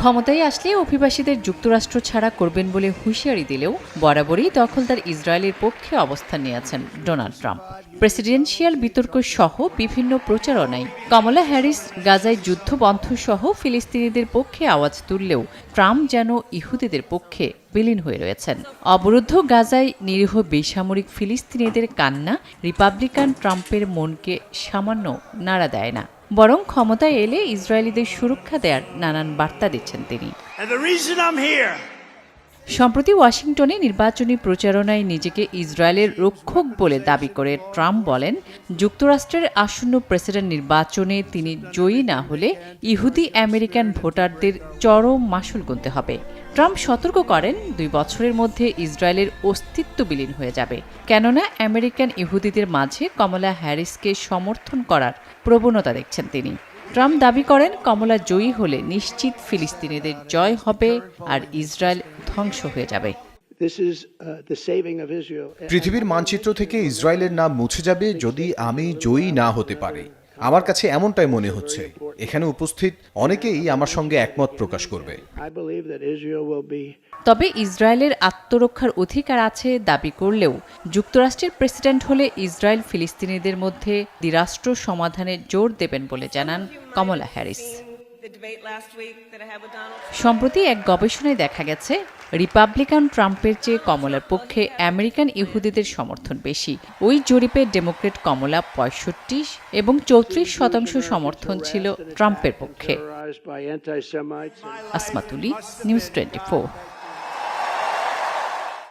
ক্ষমতায় আসলে অভিবাসীদের যুক্তরাষ্ট্র ছাড়া করবেন বলে হুঁশিয়ারি দিলেও বরাবরই দখলদার ইসরায়েলের পক্ষে অবস্থান নিয়েছেন ডোনাল্ড ট্রাম্প। প্রেসিডেন্সিয়াল বিতর্ক সহ বিভিন্ন প্রচারণায় কমলা হ্যারিস গাজায় যুদ্ধ বন্ধ সহ ফিলিস্তিনিদের পক্ষে আওয়াজ তুললেও ট্রাম্প যেন ইহুদিদের পক্ষে বিলীন হয়ে রয়েছেন। অবরুদ্ধ গাজায় নিরীহ বেসামরিক ফিলিস্তিনিদের কান্না রিপাবলিকান ট্রাম্পের মনকে সামান্য নাড়া দেয় না। বরং ক্ষমতায় এলে ইসরায়েলিদের সুরক্ষা দেওয়ার নানান বার্তা দিচ্ছেন তিনি। সম্প্রতি ওয়াশিংটনে নির্বাচনী প্রচারণায় নিজেকে ইসরায়েলের রক্ষক বলে দাবি করে ট্রাম্প বলেন, যুক্তরাষ্ট্রের আসন্ন প্রেসিডেন্ট নির্বাচনে তিনি জয়ী না হলে ইহুদি আমেরিকান ভোটারদের চরম মাসুল গুনতে হবে। ট্রাম্প সতর্ক করেন, দুই বছরের মধ্যে ইসরায়েলের অস্তিত্ব বিলীন হয়ে যাবে। কেননা, আমেরিকান ইহুদিদের মাঝে কমলা হ্যারিসকে সমর্থন করার প্রবণতা দেখছেন তিনি। ট্রাম্প দাবি করেন কমলা জয়ী হলে নিশ্চিত ফিলিস্তিনিদের জয় হবে আর ইসরায়েল ধ্বংস হয়ে যাবে uh. পৃথিবীর মানচিত্র থেকে ইসরায়েলের নাম মুছে যাবে যদি আমি জয়ী না হতে পারি আমার কাছে এমনটাই মনে হচ্ছে এখানে উপস্থিত অনেকেই আমার সঙ্গে একমত প্রকাশ করবে তবে ইসরায়েলের আত্মরক্ষার অধিকার আছে দাবি করলেও যুক্তরাষ্ট্রের প্রেসিডেন্ট হলে ইসরায়েল ফিলিস্তিনিদের মধ্যে দ্বিরাষ্ট্র সমাধানে জোর দেবেন বলে জানান কমলা হ্যারিস. সম্প্রতি এক গবেষণায় দেখা গেছে রিপাবলিকান ট্রাম্পের চেয়ে কমলার পক্ষে আমেরিকান ইহুদিদের সমর্থন বেশি। ওই জরিপে ডেমোক্রেট কমলা পঁয়ষট্টি এবং চৌত্রিশ শতাংশ সমর্থন ছিল ট্রাম্পের পক্ষে। আসমাতুলি নিউজ টোয়েন্টি